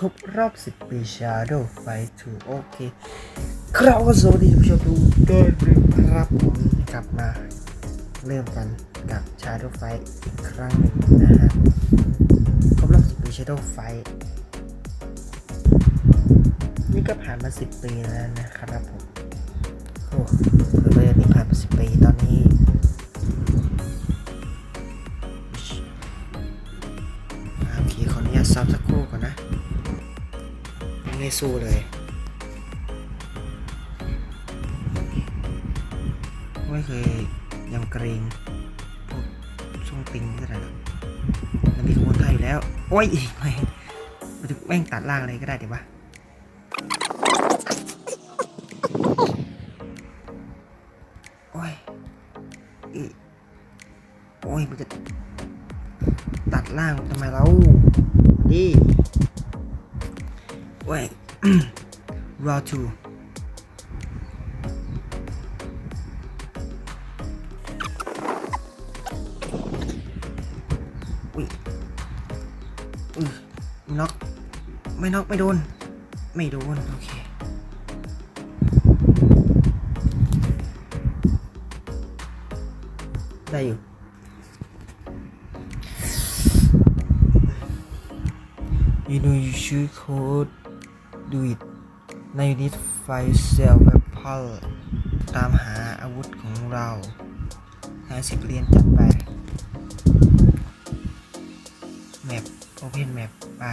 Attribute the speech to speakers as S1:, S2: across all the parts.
S1: ครบรอบ 10 ปี Shadow Fight 2 โอเคครับก็สวัสดีผู้ชมทุกท่านครับผมกลับมาเริ่มกันกับ Shadow Fight อีกครั้งหนึ่งนะฮะครบรอบ 10 ปี Shadow Fight นี่ก็ผ่านมา 10 ปีแล้วนะครับผมโอ้คือเรื่องนี้ผ่านมา 10 ปีตอนนี้โอเขออนุญาตซับสักครู่ก่อนนะ ไม่สู้เลยไม่เคยยำเกรงพวกช่วงติงเท่าไหร่หรอกมันมีขบวนท่าอยู่แล้ว โอ้ยไม่มาถึงแม่งตัดล่างเลยก็ได้เดี๋ยววะโอ้ยอีโอ้ยมันจะตัดล่างทำไมเราดิ เว้ย raw two อุ้ยอุ้ยน็อกไม่น็อกไม่โดน ไม่โดน โอเคได้อยู่ You know you should code do it ใน unit file cell weapon ตามหาอาวุธของเราหาสิบเหรียญจัดไปแมป open map ไป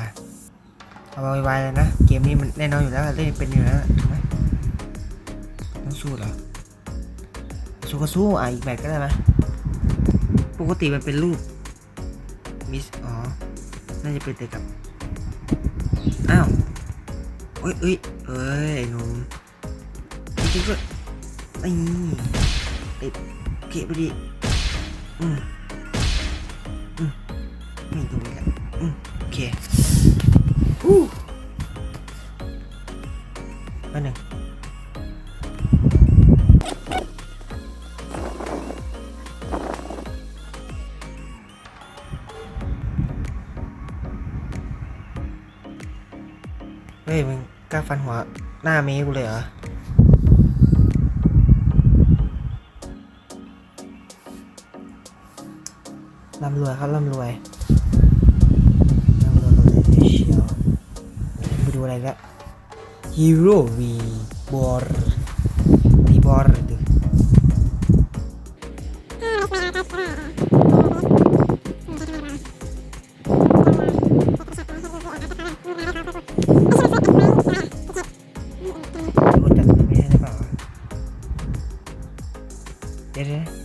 S1: เอาไวๆเลยนะ เกมนี้มันแน่นอนอยู่แล้วเล่นเป็นอยู่แล้วถูกไหมต้องสู้เหรอ สู้ก็สู้อะอีกแบบก็ได้ไหมปกติมันเป็นรูปมิสอ๋อ น่าจะเป็นแต่กับ อ้าว เอ้ยเอ้ยเอ้ยไอ้หนุ่มจริงๆก็นี่ติดเก็บไปดิอืมอืมไม่ตรงนี้แหละอืมโอเคฮู้มาหนึ่งเฮ้ยมึง กล้าฟันหัวหน้าเมย์กูเลยเหรอร่ำรวยครับร่ำรวยร่ำรวยเลยเชียวไปดูอะไรละฮีโร่วีบอร์วีบอร์ดิ รู้